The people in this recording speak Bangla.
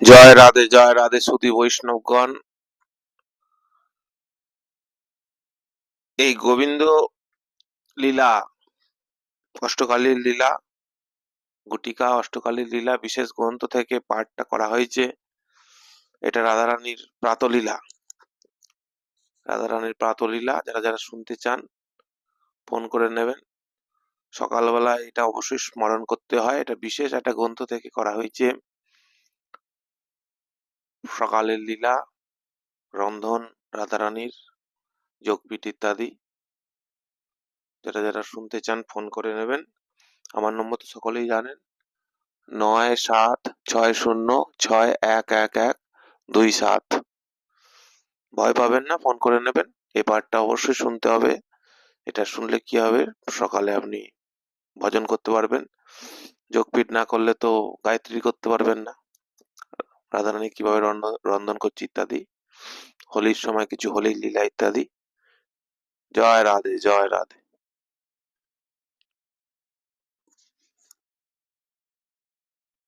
জয় রাধে জয় রাধে সুধী বৈষ্ণবগণ। এই গোবিন্দ লীলা, অষ্টকালীর লীলা, গুটিকা, অষ্টকালীর লীলা বিশেষ গ্রন্থ থেকে পাঠটা করা হয়েছে। এটা রাধারানীর প্রাতলীলা। রাধারানীর প্রাতলীলা, যারা যারা শুনতে চান, ফোন করে নেবেন। সকালবেলা এটা অবশ্যই স্মরণ করতে হয়। এটা বিশেষ একটা গ্রন্থ থেকে করা হয়েছে। সকালের লীলা, রন্ধন, রাধারানীর যোগপীঠ ইত্যাদি। যারা যারা শুনতে চান, ফোন করে নেবেন। আমার নম্বর তো সকলেই জানেন। নয় সাত, ছয় শূন্য, ছয় এক এক এক, দুই সাত। ভয় পাবেন না, ফোন করে নেবেন। এই পাঠটা অবশ্যই শুনতে হবে। এটা শুনলে কি হবে? সকালে আপনি ভজন করতে পারবেন। যোগপীঠ না করলে তো গায়ত্রী করতে পারবেন না। রাধারানী কীভাবে রন্ধ- রন্ধন করছে ইত্যাদি, হোলির সময় কিছু হোলির লীলা ইত্যাদি। জয় রাধে জয় রাধে।